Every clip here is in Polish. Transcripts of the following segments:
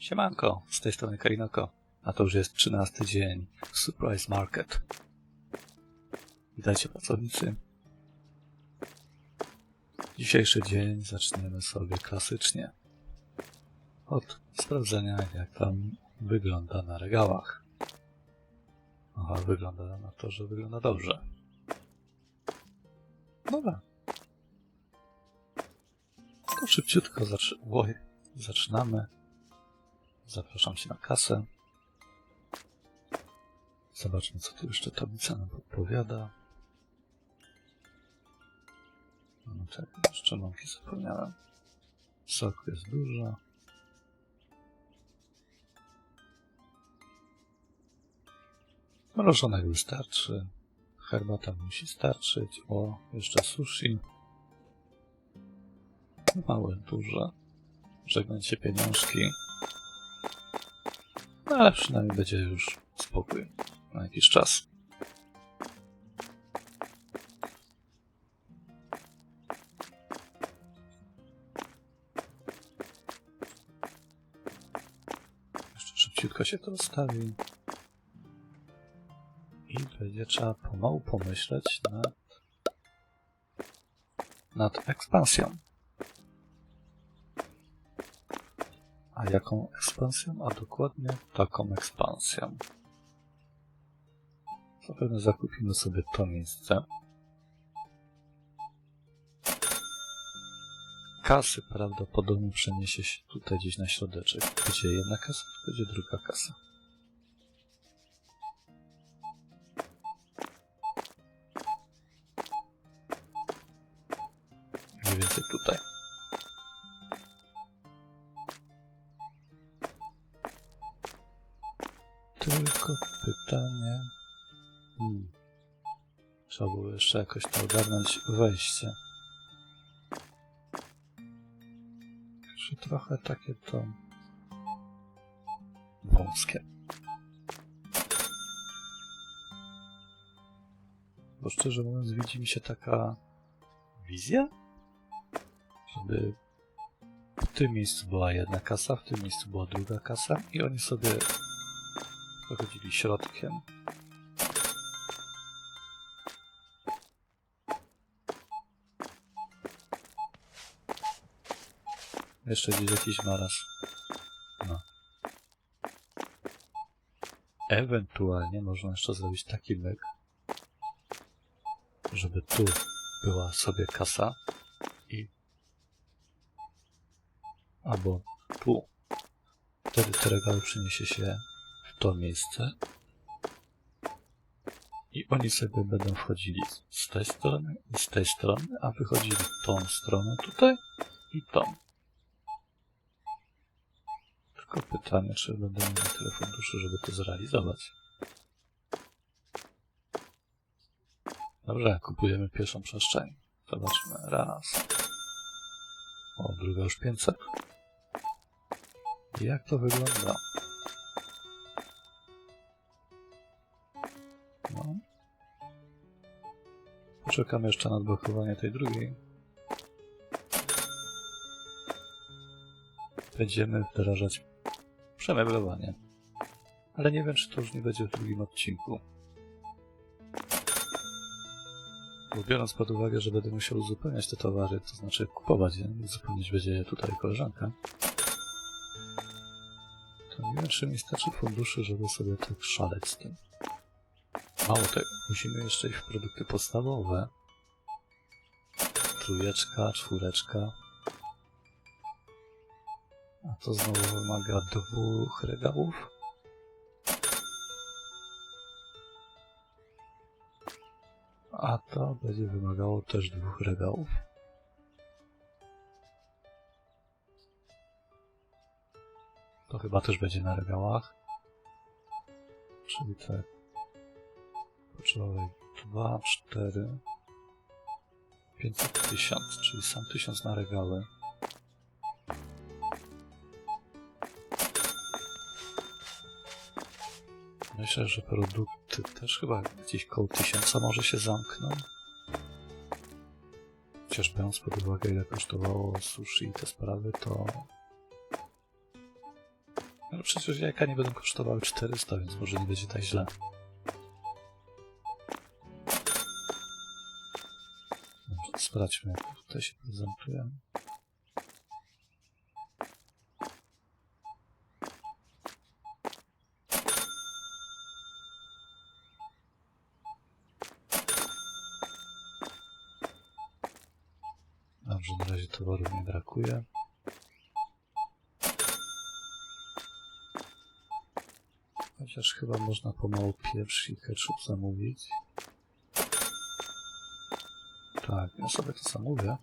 Siemanko, z tej strony Karinoko, a to już jest 13 dzień Surprise Market. Witajcie pracownicy. Dzisiejszy dzień zaczniemy sobie klasycznie. Od sprawdzenia jak tam wygląda na regałach. Aha, wygląda na to, że wygląda dobrze. Dobra. To szybciutko zacz... Oj, zaczynamy. Zapraszam Cię na kasę. Zobaczmy, co tu jeszcze tablica nam podpowiada. No czekaj, jeszcze mąki zapomniałem. Soku jest dużo. Mrożonek wystarczy. Herbata musi starczyć. O, jeszcze sushi. Małe, duże. Żegnajcie pieniążki. No ale przynajmniej będzie już spokój na jakiś czas. Jeszcze szybciutko się to ustawi. I będzie trzeba pomału pomyśleć nad, nad ekspansją. Jaką ekspansją? A dokładnie taką ekspansją. Zapewne zakupimy sobie to miejsce. Kasy prawdopodobnie przeniesie się tutaj gdzieś na środeczek. Będzie jedna kasa, tu będzie druga kasa. Jeszcze jakoś to ogarnąć wejście. Czy trochę takie to wąskie. Bo szczerze mówiąc, widzi mi się taka wizja, żeby w tym miejscu była jedna kasa, w tym miejscu była druga kasa i oni sobie Wychodzili środkiem. Jeszcze gdzieś jakiś maraz. No. Ewentualnie można jeszcze zrobić taki myk, żeby tu była sobie kasa i albo tu. Wtedy te regały przyniesie się to miejsce i oni sobie będą wchodzili z tej strony i z tej strony, a wychodzili tą stroną tutaj i tą. Tylko pytanie, czy będę miał tyle funduszy, żeby to zrealizować. Dobrze, kupujemy pierwszą przestrzeń. Zobaczmy. Raz. O, druga już 500. Jak to wygląda? No. Poczekamy jeszcze na odblokowanie tej drugiej. Będziemy wdrażać przemeblowanie. Ale nie wiem, czy to już nie będzie w drugim odcinku. Bo biorąc pod uwagę, że będę musiał uzupełniać te towary, to znaczy kupować je, uzupełnić będzie je tutaj koleżanka, to nie wiem, czy mi starczy funduszy, żeby sobie tak szaleć z tym. Mało tego, musimy jeszcze w produkty podstawowe. Trójeczka, czwóreczka. A to znowu wymaga dwóch regałów. A to będzie wymagało też dwóch regałów. To chyba też będzie na regałach. Czyli tak. Potrzebowej 2, 4, 500 tysiąc, czyli sam tysiąc na regały. Myślę, że produkty też chyba gdzieś koło tysiąca może się zamkną. Chociaż biorąc pod uwagę ile kosztowało sushi i te sprawy, to No przecież jajka nie będą kosztowały 400, więc może nie będzie tak źle. Sprawdźmy, jak tutaj się prezentuje. Dobrze, na razie towarów nie brakuje. Chociaż chyba można pomału pieprz i ketchup zamówić. Tak, ja sobie to zamówię.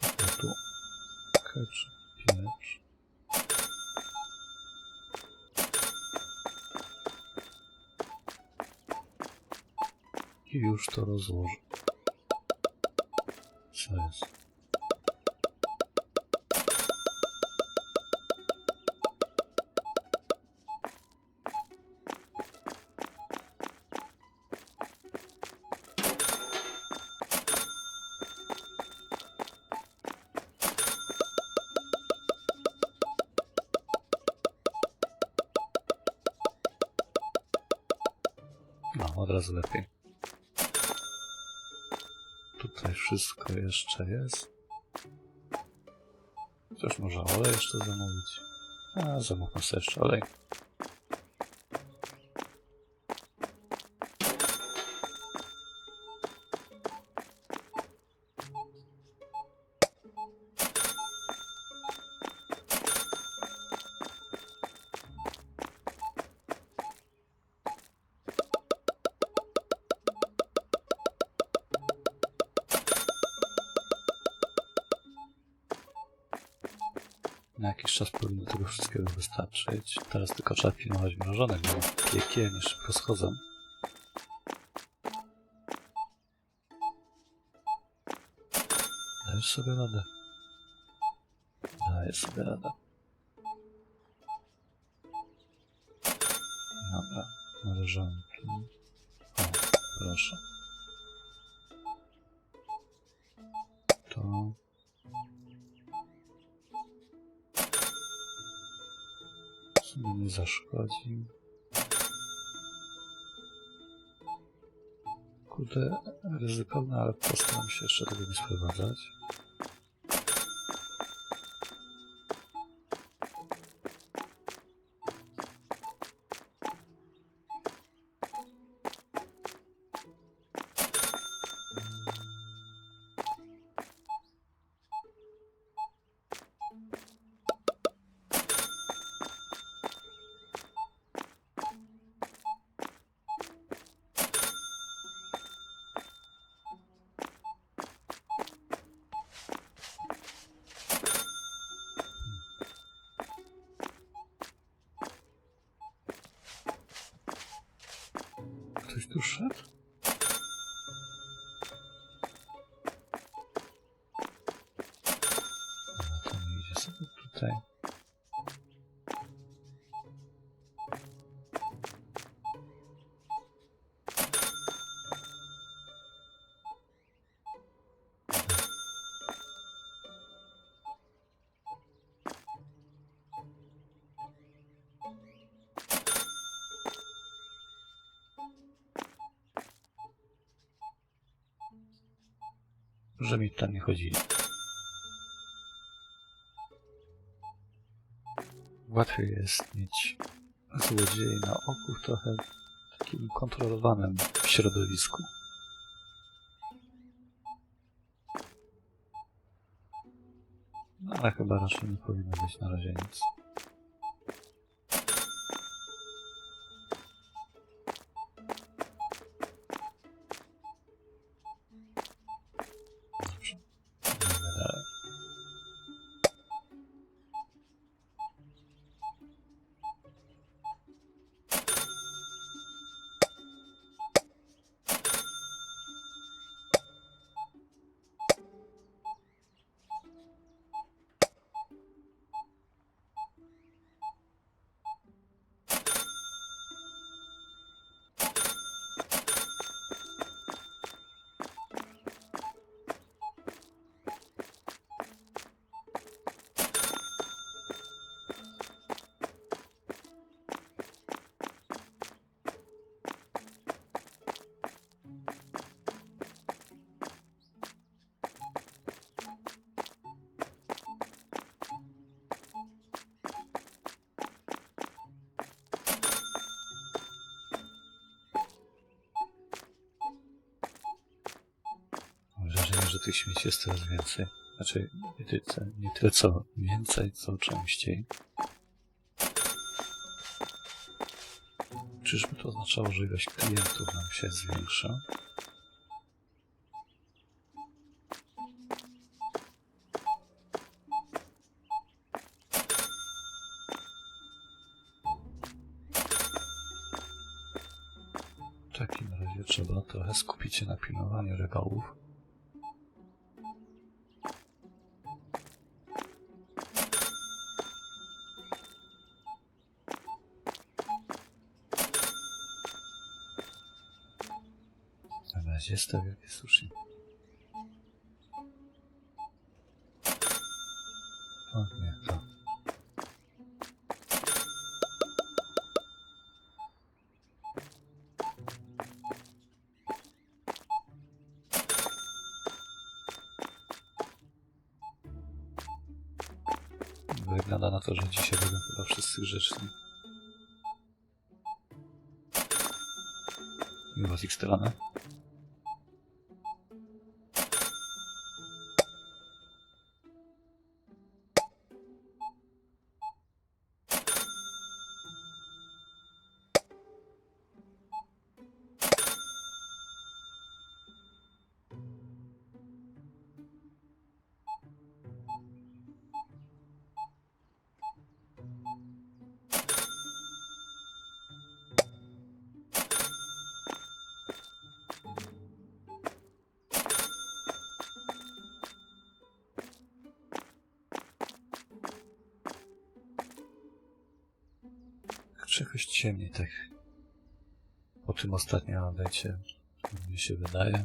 To tu ketchup, pieprz. I już to rozłożę. Co jest? No, od. Tutaj wszystko jeszcze jest. Chociaż może olej jeszcze zamówić. A, zamówmy sobie jeszcze olej. Na jakiś czas powinno tego wszystkiego wystarczyć. Teraz tylko trzeba pilnować mrożonek, bo piekielnie szybko schodzą. Dajesz sobie radę. Dajesz sobie radę. Dobra, mrożonki. O, proszę. To... nie zaszkodzi. Kurde, ryzykowne, ale postaram się jeszcze tego nie sprowadzać. Шар? Że mi tam nie chodzili. Łatwiej jest mieć złodziei na oku w trochę takim kontrolowanym środowisku. No, ale chyba raczej nie powinno być na razie nic. Że tych śmieci jest coraz więcej. Znaczy, nie tyle, nie tyle co więcej, co częściej. Czyżby to oznaczało, że ilość klientów nam się zwiększa? W takim razie trzeba trochę skupić się na pilnowaniu regałów. Na razie jest sushi. O nie, to. Wygląda na to, że dzisiaj będą chyba wszyscy grzeczni. Miło z ich strony. Czegoś ciemniej tak. Po tym ostatnim update'cie mi się wydaje.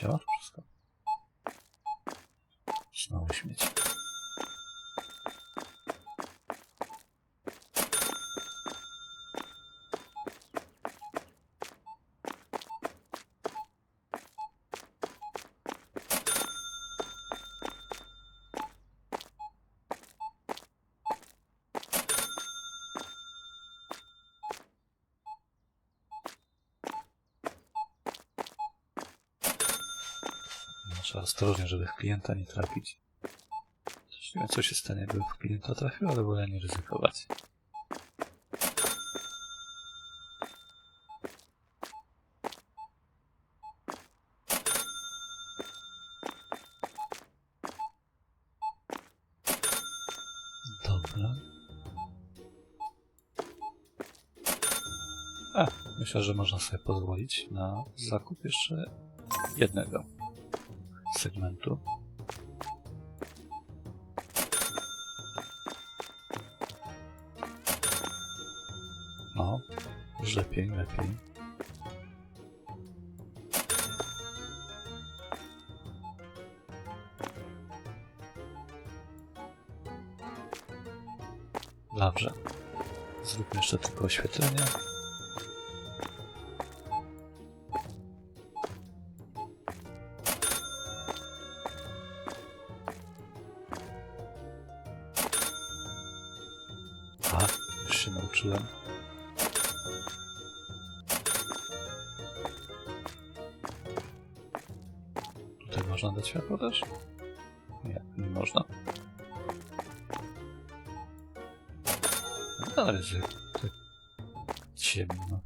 Działa wszystko? Znowu śmieci. Trzeba ostrożnie, żeby w klienta nie trafić. Nie wiem, co się stanie, gdyby w klienta trafił, ale wolę nie ryzykować. Dobra. A, myślę, że można sobie pozwolić na zakup jeszcze jednego segmentu. No, już lepiej, lepiej. Dobrze. Zróbmy jeszcze tylko oświetlenie. Nauczyłem. Tutaj można dać światło też? Nie, nie można. No, ale tak ciemno.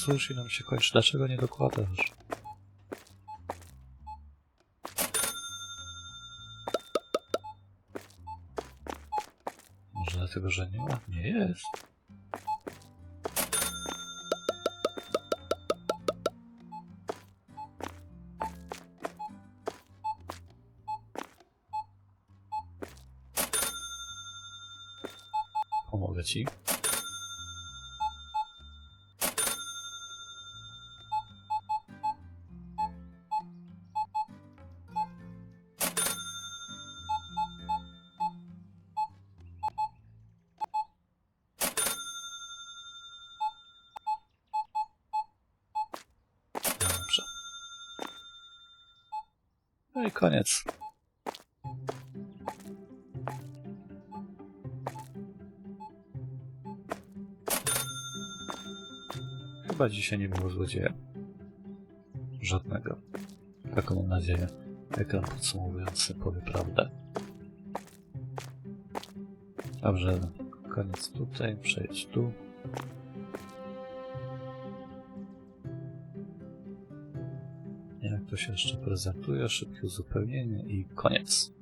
Sushi nam się kończy. Dlaczego nie dokładasz? Może dlatego, że nie ma? Nie jest. Pomogę ci. Koniec. Chyba dzisiaj nie było złodzieja. Żadnego. Taką mam nadzieję. Ekran podsumowujący powie prawdę. Dobrze, koniec tutaj, przejdź tu. To się jeszcze prezentuje, szybkie uzupełnienie i koniec.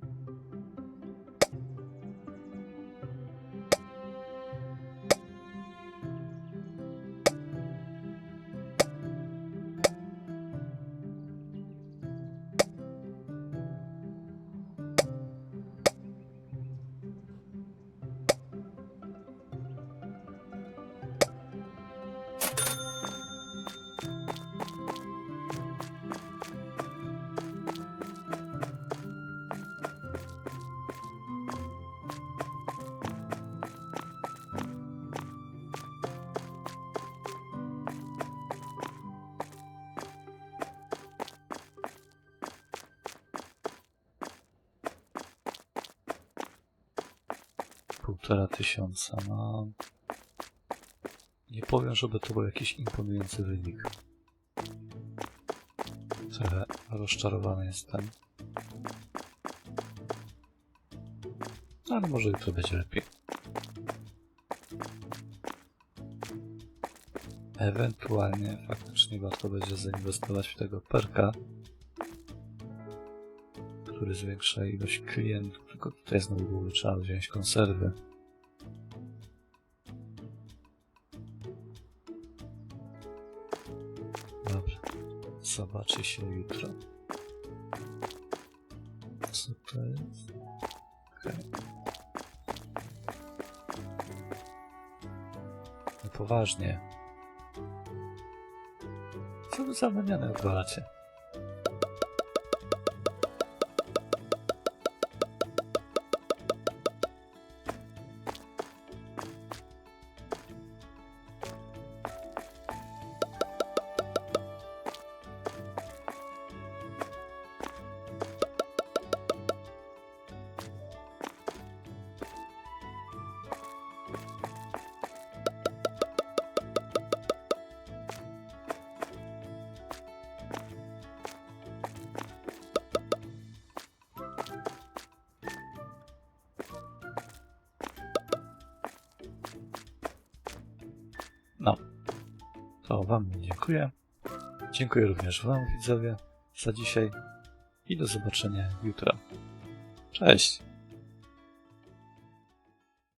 Półtora tysiąca, no... Nie powiem, żeby to był jakiś imponujący wynik. Trochę rozczarowany jestem. Ale może jutro będzie lepiej. Ewentualnie faktycznie warto będzie zainwestować w tego perka, który zwiększa ilość klientów. Tylko tutaj znowu trzeba wziąć konserwy. Dobra, zobaczy się jutro. Co to jest? Okej. No poważnie. Co wy za wymianę odwalacie? Wam dziękuję. Dziękuję również Wam, widzowie, za dzisiaj i do zobaczenia jutro. Cześć!